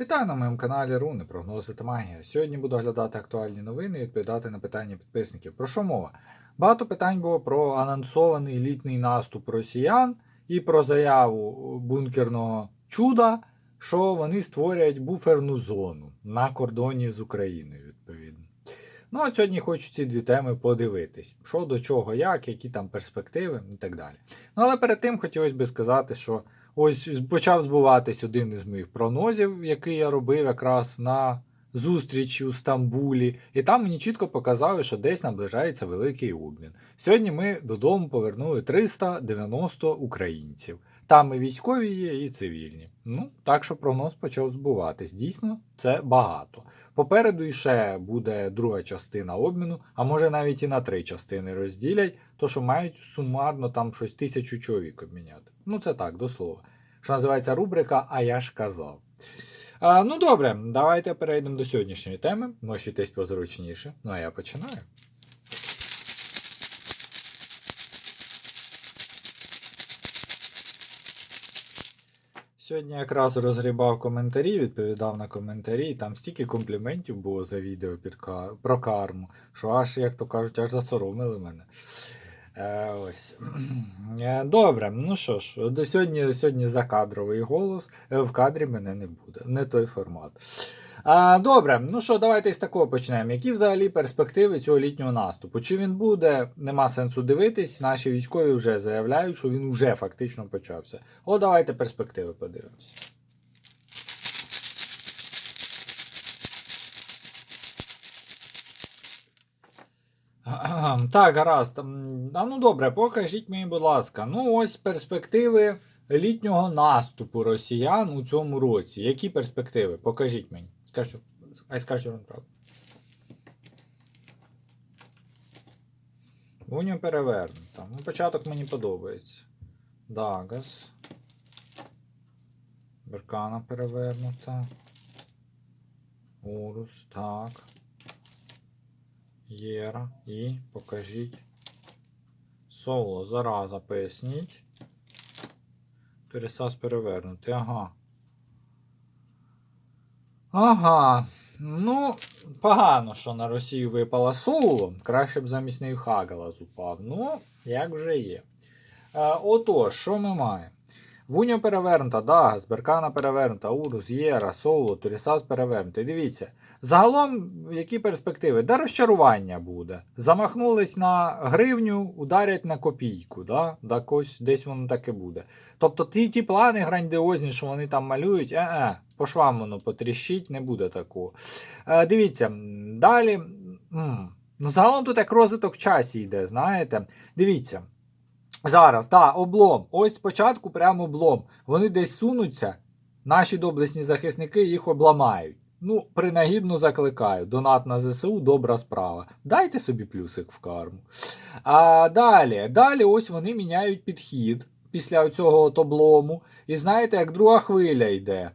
Вітаю на моєму каналі Руни, прогнози та магія. Сьогодні буду оглядати актуальні новини і відповідати на питання підписників. Про що мова? Багато питань було про анонсований літній наступ росіян і про заяву бункерного чуда, що вони створять буферну зону на кордоні з Україною, відповідно. Ну, а сьогодні хочу ці дві теми подивитись: що до чого, як, які там перспективи і так далі. Ну, але перед тим хотілося би сказати, що ось почав збуватись один із моїх прогнозів, який я робив якраз на зустрічі у Стамбулі, і там мені чітко показали, що десь наближається великий обмін. Сьогодні ми додому повернули 390 українців. Там і військові є, і цивільні. Ну, так що прогноз почав збуватись. Дійсно, це багато. Попереду ще буде друга частина обміну, а може навіть і на три частини розділять, то що мають сумарно там щось тисячу чоловік обміняти. Ну це так, до слова. Що називається рубрика А я ж казав. А, ну добре, давайте перейдемо до сьогоднішньої теми. Можітесь позручніше. Ну а я починаю. Сьогодні якраз розгрібав коментарі, відповідав на коментарі, там стільки компліментів було за відео про карму, що аж, як то кажуть, аж засоромили мене. Е, ось. Е, Добре, ну що ж, до сьогодні, сьогодні закадровий голос, е, в кадрі мене не буде, не той формат. А, добре, ну що, давайте з такого почнемо. Які взагалі перспективи цього літнього наступу? Чи він буде, нема сенсу дивитись. Наші військові вже заявляють, що він вже фактично почався. О, давайте перспективи подивимося. Так, гаразд. А ну добре, покажіть мені, будь ласка. Ну, ось перспективи літнього наступу росіян у цьому році. Які перспективи? Покажіть мені. Скажу, ай скажу вам правду. Уню перевернута. Ну, початок мені подобається. Дагас. Беркана перевернута. Урус, так. Єра. І покажіть. Соло, зараза, поясніть. Пересас перевернутий, ага. Ага. Ну, погано, що на Росію випала соло. Краще б замість неї Хагалас упав. Ну, як вже є. Е, отож, що ми маємо? Вуньо перевернута, Дагас, Беркана перевернута, Урус, Єра, Соло, Турісас перевернутий. Дивіться. Загалом, які перспективи? Да розчарування буде. Замахнулись на гривню, ударять на копійку. Да? Да, ось десь воно так і буде. Тобто ті, ті плани грандіозні, що вони там малюють, е-е, по швам воно потріщить, не буде такого. Е, дивіться, м, далі. м, Ну, загалом тут як розвиток часі йде, знаєте. Дивіться. Зараз, так, облом. Ось спочатку прямо облом. Вони десь сунуться, наші доблесні захисники їх обламають. Ну, принагідно закликаю. Донат на ЗСУ добра справа. Дайте собі плюсик в карму. А далі, далі ось вони міняють підхід після цього облому. І знаєте, як друга хвиля йде.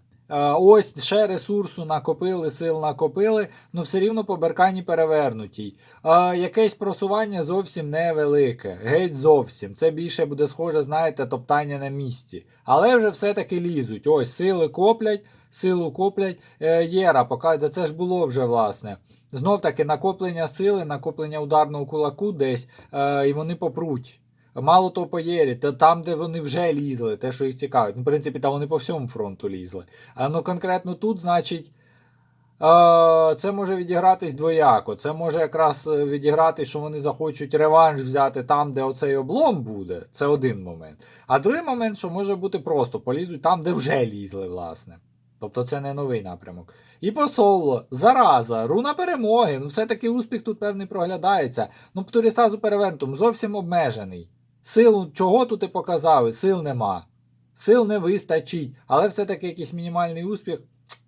Ось ще ресурсу накопили, сил накопили, ну все рівно по беркані перевернутій. Е, Якесь просування зовсім невелике. Геть зовсім. Це більше буде схоже, знаєте, топтання на місці. Але вже все-таки лізуть. Ось сили коплять, силу коплять. Е, Єра, поки це ж було вже, власне. Знов таки накоплення сили, накоплення ударного кулаку десь, е, і вони попруть. Мало того по Єрі, та там, де вони вже лізли, те, що їх цікавить. Ну, в принципі, там вони по всьому фронту лізли. А ну конкретно тут, значить, е, це може відігратись двояко. Це може якраз відіграти, що вони захочуть реванш взяти там, де оцей облом буде. Це один момент. А другий момент, що може бути просто полізуть там, де вже лізли, власне. Тобто це не новий напрямок. І по соло, зараза, руна перемоги. Ну, все-таки успіх тут певний проглядається. Ну, Птурісазу перевернутому зовсім обмежений. Силу, чого тут і показали? Сил нема. Сил не вистачить. Але все-таки якийсь мінімальний успіх,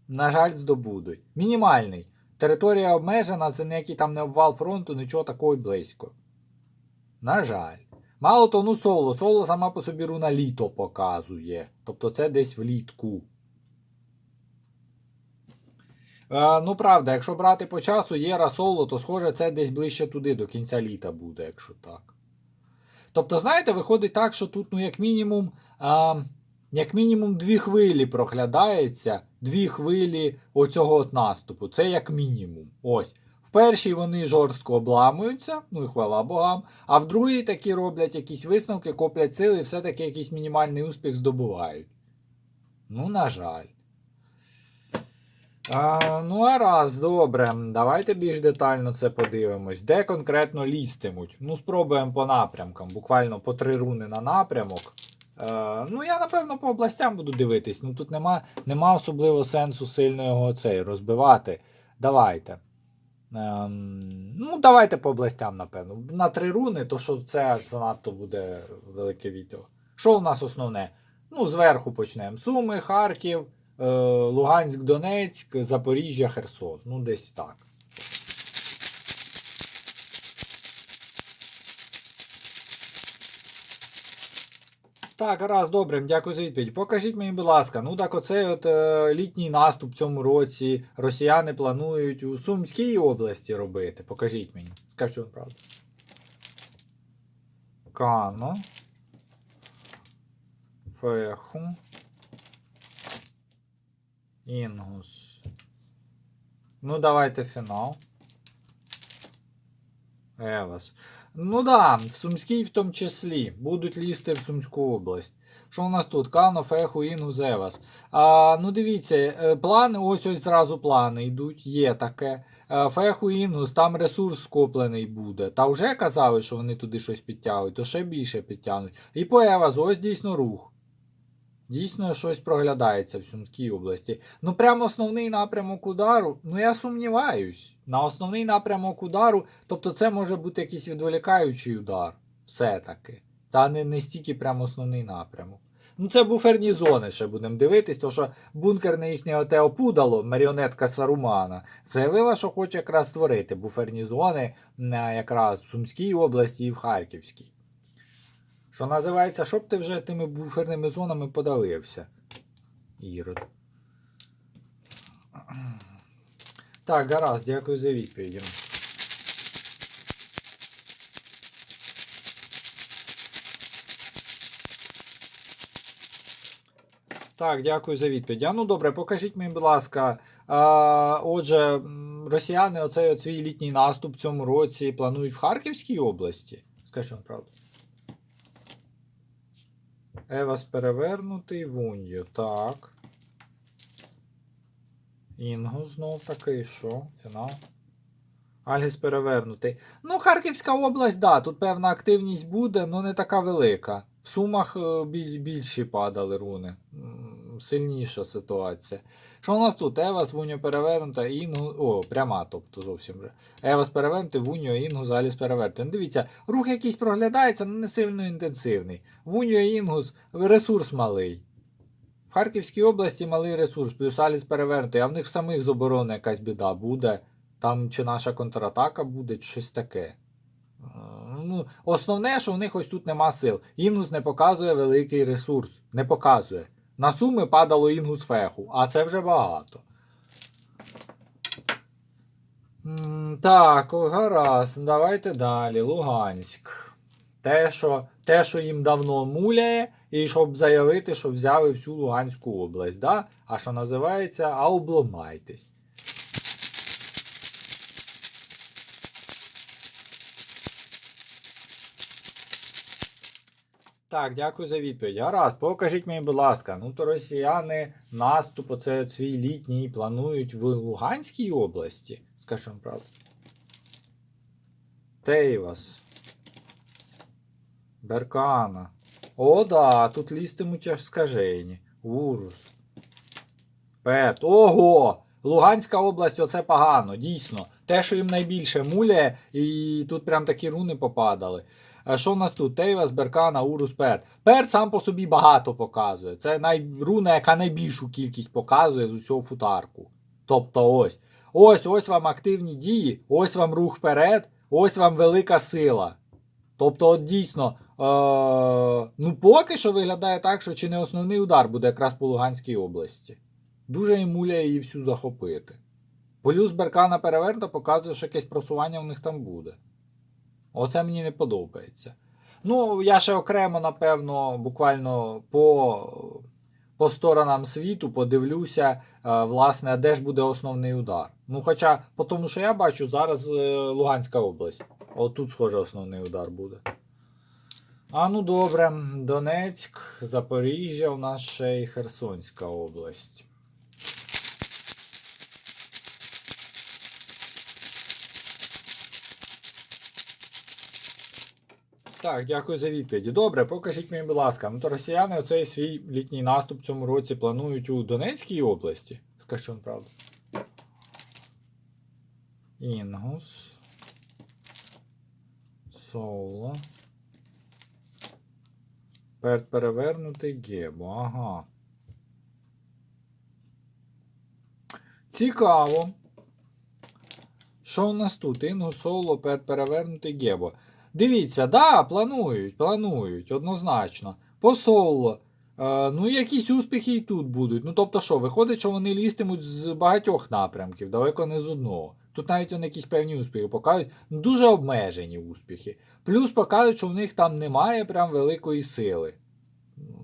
на жаль, здобудуть. Мінімальний. Територія обмежена, це ніякий там не обвал фронту, нічого такого близько. На жаль. Мало того, ну соло. Соло сама по собі руна літо показує. Тобто це десь влітку. Е, ну, правда, якщо брати по часу Єра соло, то схоже, це десь ближче туди, до кінця літа буде, якщо так. Тобто, знаєте, виходить так, що тут, ну, як мінімум, а, як мінімум дві хвилі проглядається, дві хвилі оцього от наступу. Це як мінімум. Ось. В першій вони жорстко обламуються, ну і хвала богам, а в другій такі роблять якісь висновки, коплять сили і все-таки якийсь мінімальний успіх здобувають. Ну, на жаль. А, ну, а раз, добре. Давайте більш детально це подивимось. Де конкретно лізтимуть? Ну, спробуємо по напрямкам. Буквально по три руни на напрямок. Е, ну, я, напевно, по областям буду дивитись. Ну, тут нема, нема особливо сенсу сильно його цей розбивати. Давайте. Ем, ну, давайте по областям, напевно. На три руни, то що це аж занадто буде велике відео. Що у нас основне? Ну, зверху почнемо. Суми, Харків, е, Луганськ, Донецьк, Запоріжжя, Херсон. Ну, десь так. Так, раз, добре, дякую за відповідь. Покажіть мені, будь ласка, ну так оцей от е, літній наступ в цьому році росіяни планують у Сумській області робити. Покажіть мені. Скажіть, що правда. Кано. Феху. Інгус. Ну, давайте фінал. Евас. Ну да, в Сумській в тому числі. Будуть лізти в Сумську область. Що у нас тут? Кано, Феху, Інгус, Евас. А, ну дивіться, е, плани, ось ось зразу плани йдуть, є таке. Е, Феху, Інгус, там ресурс скоплений буде. Та вже казали, що вони туди щось підтягують, то ще більше підтягнуть. І по Евазу, ось дійсно рух. Дійсно, щось проглядається в Сумській області. Ну, прямо основний напрямок удару. Ну, я сумніваюсь. На основний напрямок удару, тобто це може бути якийсь відволікаючий удар. Все-таки. Та не, не стільки прямо основний напрямок. Ну, це буферні зони ще будемо дивитись, то що бункерне їхнє оте опудало, маріонетка Сарумана, заявила, що хоче якраз створити буферні зони якраз в Сумській області і в Харківській. Що називається, щоб ти вже тими буферними зонами подавився. Ірод. Так, гаразд, дякую за відповіді. Так, дякую за відповідь. А ну добре, покажіть мені, будь ласка. А, отже, росіяни оцей свій літній наступ в цьому році планують в Харківській області. Скажіть вам правду. Евас перевернутий, Вуньо, так. Інгу знов такий, що? Фінал. Альгіс перевернутий. Ну, Харківська область, да, тут певна активність буде, але не така велика. В Сумах е, біль, більші падали руни. Сильніша ситуація. Що у нас тут? Евас, Вуньо перевернута, Інгу. О, пряма, тобто зовсім вже. Евас перевернутий, Вуньо, Інгус, Аліс перевернутий. Ну, дивіться, рух якийсь проглядається, але не сильно інтенсивний. Вуньо Інгус ресурс малий. В Харківській області малий ресурс, плюс Аліс перевернутий, а в них самих з оборони якась біда буде. Там чи наша контратака буде, чи щось таке. Е, Ну, основне, що в них ось тут нема сил. Інгус не показує великий ресурс. Не показує. На суми падало інгус феху, а це вже багато. Так, гаразд, давайте далі. Луганськ. Те, що, те, що їм давно муляє, і щоб заявити, що взяли всю Луганську область. Да? А що називається, а обломайтесь. Так, дякую за відповідь. Гаразд, покажіть мені, будь ласка, ну то росіяни наступ, оце свій літній планують в Луганській області. Скажімо правду. Тейвас. Беркана. О, да, тут лістимуть аж скажені. Урус. Пет. Ого! Луганська область оце погано, дійсно. Те, що їм найбільше муляє, і тут прям такі руни попадали. А що в нас тут? Тейвас, Беркана, Урус, Перт. Перт сам по собі багато показує. Це най... руна, яка найбільшу кількість показує з усього футарку. Тобто ось. Ось ось вам активні дії, ось вам рух вперед, ось вам велика сила. Тобто, от дійсно, е- ну поки що виглядає так, що чи не основний удар буде якраз по Луганській області. Дуже їм муляє її всю захопити. Плюс Беркана перевернута показує, що якесь просування в них там буде. Оце мені не подобається. Ну, я ще окремо, напевно, буквально по по сторонам світу, подивлюся, е, власне, де ж буде основний удар. Ну, хоча, по тому, що я бачу, зараз е, Луганська область. Отут, схоже, основний удар буде. А ну добре, Донецьк, Запоріжжя, у нас ще й Херсонська область. Так, дякую за відповіді. Добре, покажіть мені, будь ласка. Ну то росіяни оцей свій літній наступ в цьому році планують у Донецькій області. Скажіть вам правду. Інгус. Соло. Пер- Перевернутий гебо. Ага. Цікаво. Що у нас тут? Інгус, соло, пер- перевернутий гебо. Дивіться, да, планують, планують, однозначно. По соло. Е, ну, якісь успіхи і тут будуть. Ну, тобто, що, виходить, що вони лістимуть з багатьох напрямків, далеко не з одного. Тут навіть вони якісь певні успіхи покажуть, ну, дуже обмежені успіхи. Плюс покажуть, що в них там немає прям великої сили.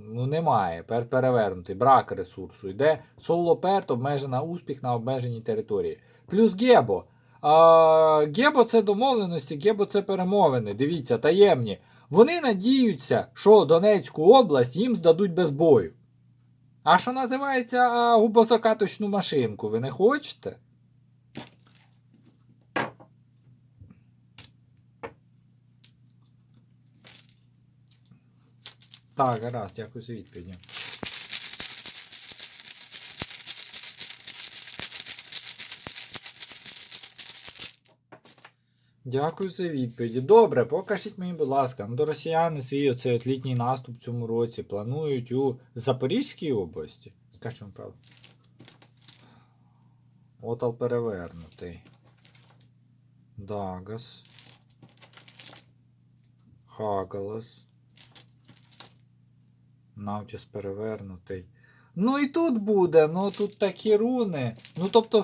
Ну, немає. Пер перевернутий, брак ресурсу. Йде соло перт, обмежена успіх на обмеженій території. Плюс Гебо. А, Гебо це домовленості, Гебо це перемовини. Дивіться, таємні. Вони надіються, що Донецьку область їм здадуть без бою. А що називається губозакаточну машинку, ви не хочете? Так, гаразд, за відповідь. Дякую за відповіді. Добре, покажіть мені, будь ласка, ну до росіяни свій оцей от літній наступ в цьому році планують у Запорізькій області. Скажіть вам правду. Отал перевернутий. Дагас. Хагалас. Навтіс перевернутий. Ну і тут буде, ну тут такі руни. Ну тобто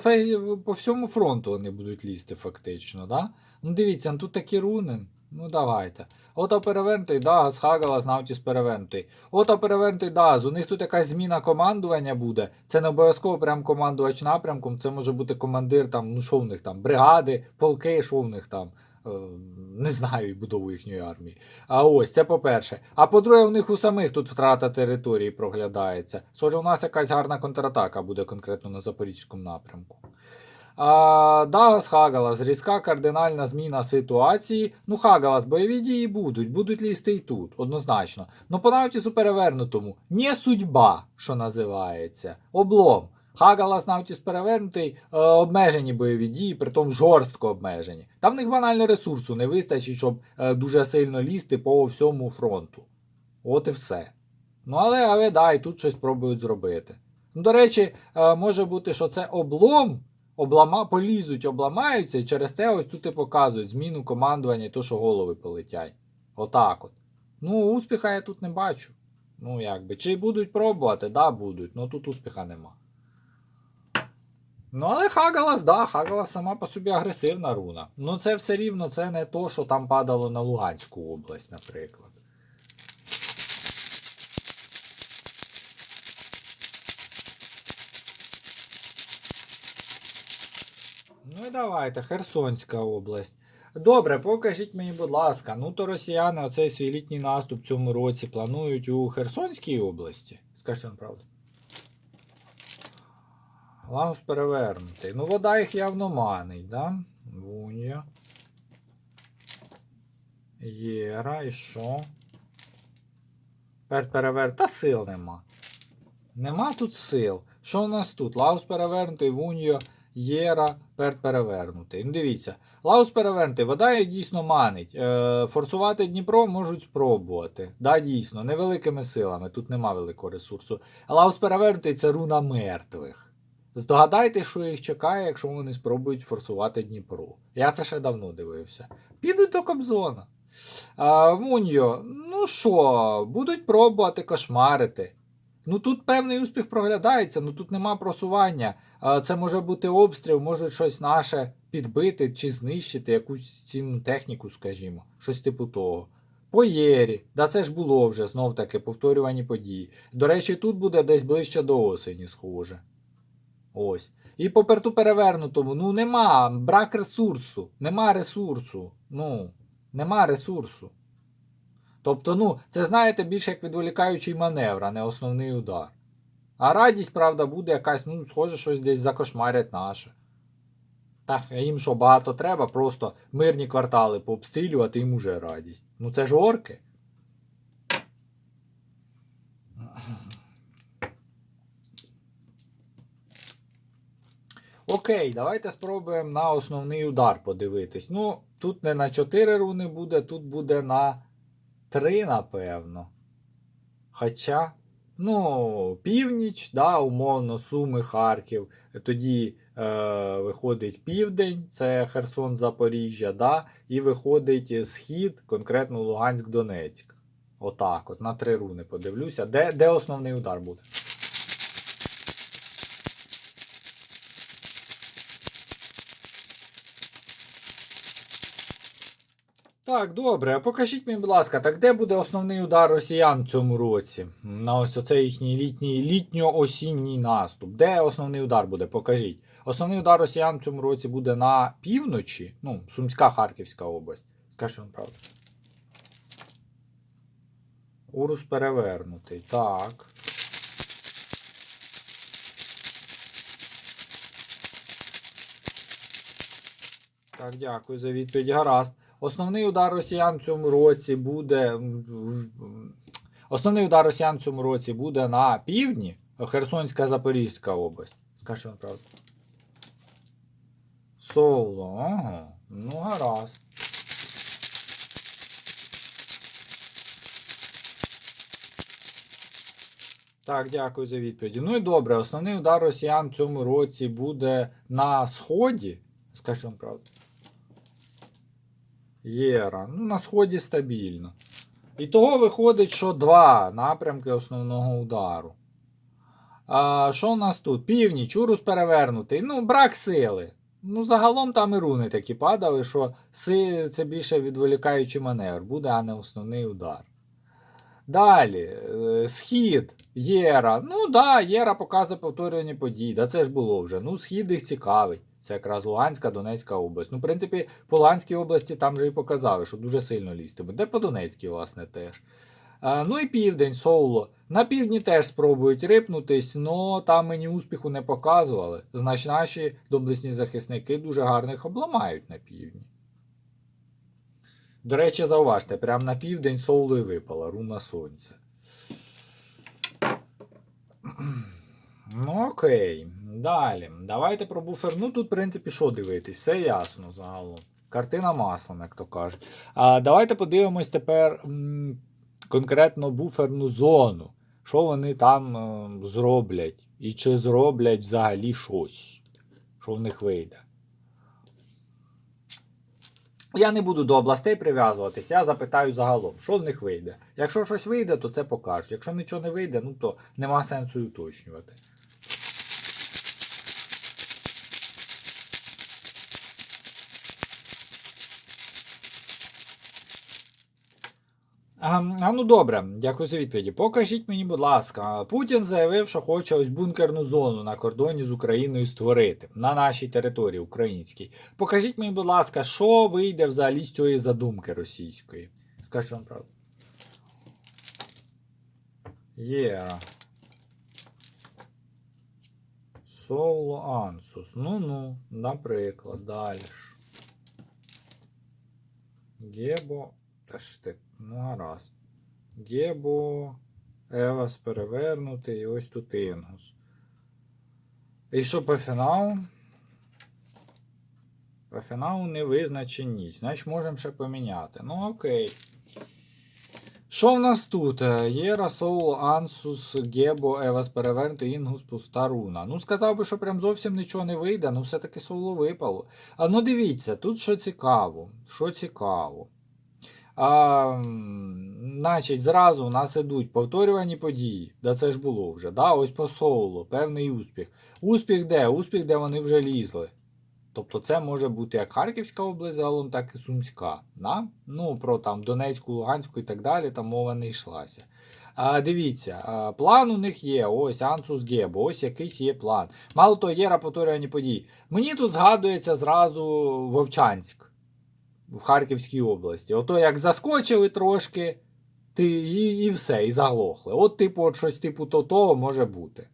по всьому фронту вони будуть лізти фактично, да? Ну дивіться, ну тут такі руни. Ну давайте. Ото перевернутий Дагас, Хагалас, Навтіс перевернутий. Ото перевернутий Дагас. У них тут якась зміна командування буде. Це не обов'язково прям командувач напрямком. Це може бути командир там, ну що в них там, бригади, полки, що в них там. Е, Не знаю будову їхньої армії. А ось це по-перше. А по-друге, у них у самих тут втрата території проглядається. Схоже, у нас якась гарна контратака буде конкретно на запорізькому напрямку. А, Дагас Хагалас, різка кардинальна зміна ситуації. Ну, Хагалас, бойові дії будуть, будуть лізти і тут, однозначно. Ну, по Наутісу перевернутому, не судьба, що називається, облом. Хагалас Наутіс перевернутий, е, обмежені бойові дії, притом жорстко обмежені. Там в них банально ресурсу не вистачить, щоб е, дуже сильно лізти по всьому фронту. От і все. Ну, але, але да, і тут щось пробують зробити. Ну, до речі, е, може бути, що це облом, облама, полізуть, обламаються, і через те ось тут і показують зміну командування і то, що голови полетять. Отак от. Ну, успіха я тут не бачу. Ну, якби. Чи будуть пробувати? Да, будуть, ну тут успіха нема. Ну, але Хагалас, да, Хагалас сама по собі агресивна руна. Ну, це все рівно, це не то, що там падало на Луганську область, наприклад. Ну і давайте, Херсонська область. Добре, покажіть мені, будь ласка, ну то росіяни оцей свій літній наступ в цьому році планують у Херсонській області. Скажіть вам правду. Лагус перевернутий. Ну, вода їх явно манить, да? Вунья. Єра, і що? Перт перевер. Та сил нема. Нема тут сил. Що у нас тут? Лаус перевернутий, Вуньо, Єра, перт перевернутий. Ну дивіться, Лаус перевернутий, вода дійсно манить. Е, форсувати Дніпро можуть спробувати. Да, дійсно, невеликими силами, тут нема великого ресурсу. Лаус перевернутий це руна мертвих. Здогадайте, що їх чекає, якщо вони спробують форсувати Дніпро. Я це ще давно дивився. Підуть до Кобзона. Вуньо, ну що, будуть пробувати кошмарити. Ну тут певний успіх проглядається, ну тут нема просування. Це може бути обстріл, може щось наше підбити чи знищити, якусь цінну техніку, скажімо, щось типу того. По Єрі, да це ж було вже знов таки повторювані події. До речі, тут буде десь ближче до осені, схоже. Ось. І по перту перевернутому, ну нема, брак ресурсу, нема ресурсу. Ну, нема ресурсу. Тобто, ну, це знаєте, більше як відволікаючий маневр, а не основний удар. А радість, правда, буде якась, ну, схоже, щось десь закошмарять наше. Так, їм що багато треба, просто мирні квартали пообстрілювати їм уже радість. Ну це ж орки. Окей, давайте спробуємо на основний удар подивитись. Ну, тут не на 4 руни буде, тут буде на 3, напевно. Хоча, ну, північ, да, умовно, Суми, Харків. Тоді е, виходить південь, це Херсон, Запоріжжя, да, і виходить схід, конкретно Луганськ, Донецьк. Отак, от на три руни подивлюся. Де, де основний удар буде? Так, добре. А покажіть мені, будь ласка, так де буде основний удар росіян в цьому році? На ось оцей їхній літній літньо-осінній наступ. Де основний удар буде? Покажіть. Основний удар росіян в цьому році буде на півночі, ну, Сумська Харківська область. Скажіть вам правду. Урус перевернутий. Так. Так, дякую за відповідь. Гаразд. Основний удар росіян в цьому році буде. Основний удар росіян в цьому році буде на півдні, Херсонська Запорізька область. Скажи вам правду. Соло, ага. Ну, гаразд. Так, дякую за відповіді. Ну і добре, основний удар росіян в цьому році буде на сході. Скажи вам правду. Єра. Ну, на сході стабільно. І того виходить, що два напрямки основного удару. А, що у нас тут? Північ, Урус перевернутий. Ну, брак сили. Ну, загалом там і руни такі падали, що це більше відволікаючий маневр буде, а не основний удар. Далі, е, схід, Єра. Ну да, Єра показує повторювані події. Да це ж було вже. Ну, схід їх цікавий. Це якраз Луганська, Донецька область. Ну, в принципі, по Луганській області там вже і показали, що дуже сильно лізтиме. Де по Донецькій, власне, теж. А, ну і південь, Соуло. На півдні теж спробують рипнутись, але там мені успіху не показували. Значить, наші доблесні захисники дуже гарно їх обламають на півдні. До речі, зауважте, прямо на південь Соуло і випала руна сонця. Ну, окей. Далі. Давайте про буфер. Ну, тут, в принципі, що дивитись? Все ясно загалом. Картина маслом, як то кажуть. А давайте подивимось тепер м, конкретно буферну зону. Що вони там е, зроблять? І чи зроблять взагалі щось? Що в них вийде? Я не буду до областей прив'язуватися, я запитаю загалом, що в них вийде. Якщо щось вийде, то це покажуть. Якщо нічого не вийде, ну то нема сенсу уточнювати. А, ну добре, дякую за відповіді. Покажіть мені, будь ласка, Путін заявив, що хоче ось бункерну зону на кордоні з Україною створити на нашій території українській. Покажіть мені, будь ласка, що вийде взагалі з цієї задумки російської. Скажіть вам правду. Єра. Соло Ансус. Ну-ну, наприклад, далі. Гебо. Ж ну гаразд. Гебо. Евас перевернутий і ось тут Інгус. І що по фіналу? По фіналу не. Значить, можемо ще поміняти. Ну окей. Що в нас тут? Єра, Соул, Ансус, Гебо, Евас перевернутий, Інгус, пуста руна. Ну, сказав би, що прям зовсім нічого не вийде, ну все-таки Соулу випало. А ну дивіться, тут що цікаво. Що цікаво. А, значить, зразу у нас ідуть повторювані події. Да це ж було вже. Да? Ось по Соулу, певний успіх. Успіх де? Успіх, де вони вже лізли. Тобто це може бути як Харківська область загалом, так і Сумська. Да? Ну, про там Донецьку, Луганську і так далі, там мова не йшлася. А, дивіться, а, план у них є, ось Ансус Гебо, ось якийсь є план. Мало того, є рапоторювані події. Мені тут згадується зразу Вовчанськ в Харківській області. Ото як заскочили трошки, ти, і, і все, і заглохли. От, типу, от щось типу то може бути.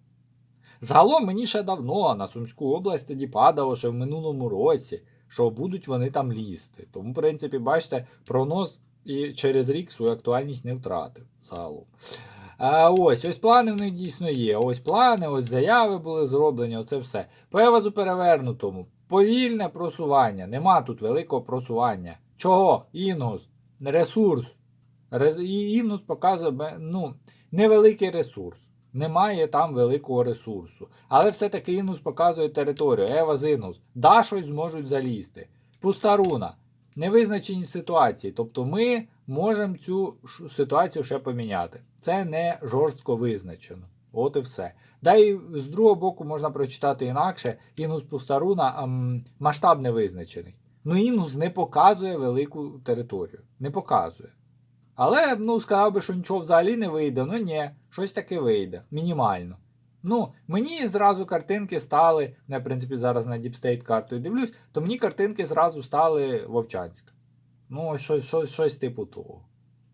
Загалом мені ще давно на Сумську область тоді падало, ще в минулому році, що будуть вони там лізти. Тому, в принципі, бачите, прогноз і через рік свою актуальність не втратив загалом. А ось, ось плани в них дійсно є. Ось плани, ось заяви були зроблені, оце все. По Евазу перевернутому. Повільне просування. Нема тут великого просування. Чого? Інгус. Ресурс. Рез- Інгус показує ну, невеликий ресурс. Немає там великого ресурсу. Але все-таки Інгус показує територію. Ева з Інгус. Да, щось зможуть залізти. Пуста руна. Невизначені ситуації. Тобто ми можемо цю ситуацію ще поміняти. Це не жорстко визначено. От і все. Да і з другого боку можна прочитати інакше. Інгус Пустаруна ам, масштаб не визначений. Ну, Інгус не показує велику територію. Не показує. Але ну, сказав би, що нічого взагалі не вийде. Ну ні, щось таке вийде. Мінімально. Ну, мені зразу картинки стали, ну, я, в принципі, зараз на State картою дивлюсь, то мені картинки зразу стали Вовчанськ. Ну, щось, щось, щось типу того.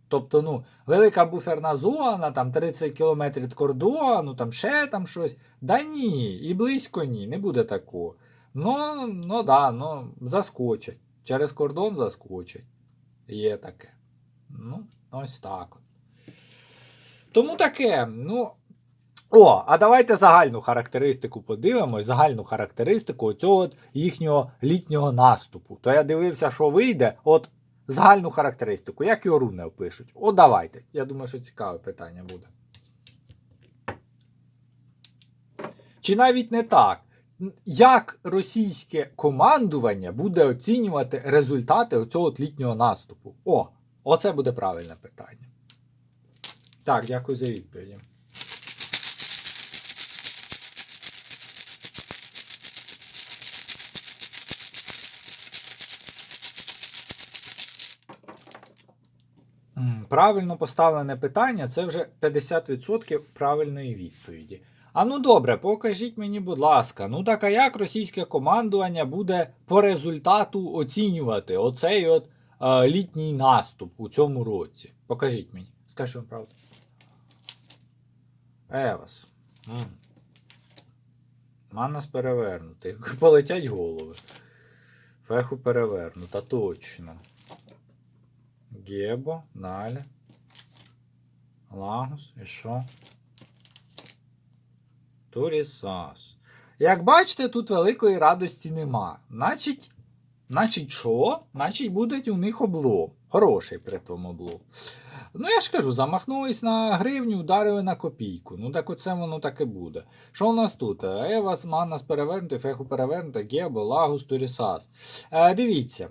Тобто, ну, велика буферна зона, там 30 км від кордону, там ще там щось. Да ні, і близько ні, не буде такого. Ну, ну да, ну, заскочать. Через кордон заскочать. Є таке. Ну, ось так. Тому таке, ну. О, а давайте загальну характеристику подивимось, загальну характеристику цього їхнього літнього наступу. То я дивився, що вийде, от загальну характеристику, як його руни опишуть. О, давайте. Я думаю, що цікаве питання буде. Чи навіть не так? Як російське командування буде оцінювати результати цього літнього наступу? О, оце буде правильне питання. Так, дякую за відповіді. Правильно поставлене питання це вже 50% правильної відповіді. А ну добре, покажіть мені, будь ласка, ну так а як російське командування буде по результату оцінювати оцей от е, літній наступ у цьому році? Покажіть мені. Скажіть вам правду. Евас. Манас перевернутий. Полетять голови. Феху перевернута, точно. Гебо, далі. Лагус, і що? Турісас. Як бачите, тут великої радості нема. Значить, значить що? Значить, буде у них облом. Хороший при тому облом. Ну, я ж кажу, замахнулись на гривню, ударили на копійку. Ну, так оце воно так і буде. Що у нас тут? Евас, Маннас перевернутий, Феху перевернутий, Гебо, Лагус, Турісас. Е, дивіться,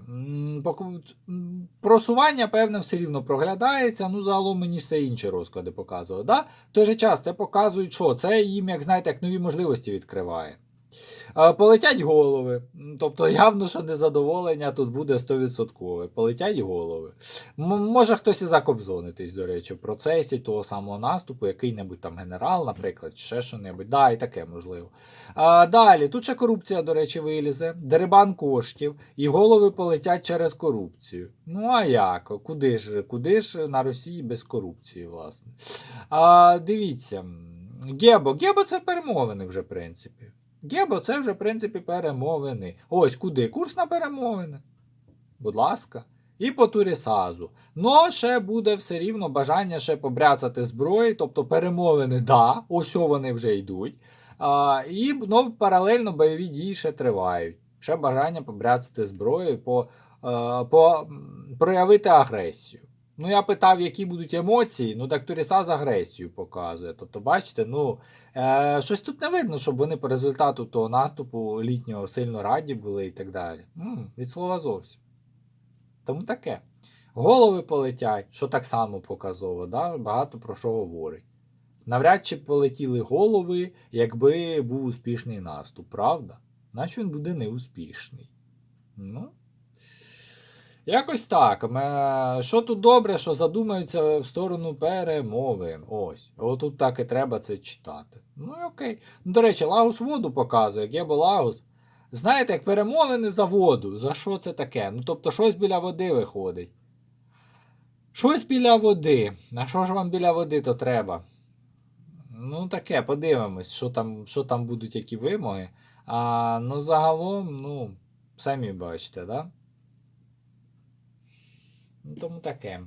просування, певне, все рівно проглядається. Ну, загалом мені все інші розклади показували. Да? В той же час це показують, що це їм, як знаєте, як нові можливості відкриває. Полетять голови. Тобто явно, що незадоволення тут буде 100%. Полетять голови. М- може хтось і закобзонитись, до речі, в процесі того самого наступу, який-небудь там генерал, наприклад, чи ще що-небудь. Да, і таке можливо. А, далі, тут ще корупція, до речі, вилізе, дерибан коштів, і голови полетять через корупцію. Ну а як? Куди ж, куди ж на Росії без корупції, власне? А, дивіться, Гебо, Гебо це перемовини вже, в принципі. Гебо це вже, в принципі, перемовини. Ось куди? Курс на перемовини. Будь ласка. І по Турісазу. Ну, ще буде все рівно бажання ще побряцати зброї, тобто перемовини, да, ось вони вже йдуть. А, і ну, паралельно бойові дії ще тривають. Ще бажання побряцати зброю, по, е, по, проявити агресію. Ну, я питав, які будуть емоції. Ну, так Турісаз агресію показує. Тобто, бачите, ну, е, щось тут не видно, щоб вони по результату того наступу літнього сильно раді були і так далі. М, від слова зовсім. Тому таке. Голови полетять, що так само показово, да? багато про що говорить. Навряд чи полетіли голови, якби був успішний наступ, правда? наче він буде неуспішний. Ну. Якось так. Ме- Що тут добре, що задумаються в сторону перемовин. Ось. Отут так і треба це читати. Ну і окей. Ну, до речі, Лагус воду показує, як є бо Лагус. Знаєте, як перемовини за воду. За що це таке? Ну, тобто, щось біля води виходить. Щось біля води. А що ж вам біля води то треба? Ну, таке, подивимось, що там, що там будуть які вимоги. А, ну, загалом, ну, самі бачите, да? Ну, тому таке.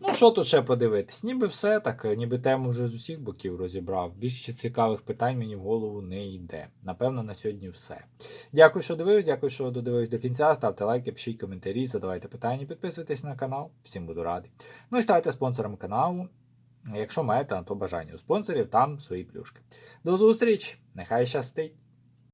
Ну, що тут ще подивитись? Ніби все так, ніби тему вже з усіх боків розібрав. Більше цікавих питань мені в голову не йде. Напевно, на сьогодні все. Дякую, що дивились, дякую, що додивились до кінця. Ставте лайки, пишіть коментарі, задавайте питання, підписуйтесь на канал. Всім буду радий. Ну і ставайте спонсором каналу. Якщо маєте на то бажання у спонсорів, там свої плюшки. До зустрічі! Нехай щастить!